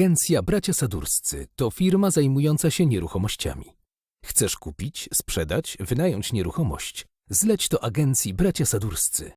Agencja Bracia Sadurscy to firma zajmująca się nieruchomościami. Chcesz kupić, sprzedać, wynająć nieruchomość? Zleć to agencji Bracia Sadurscy.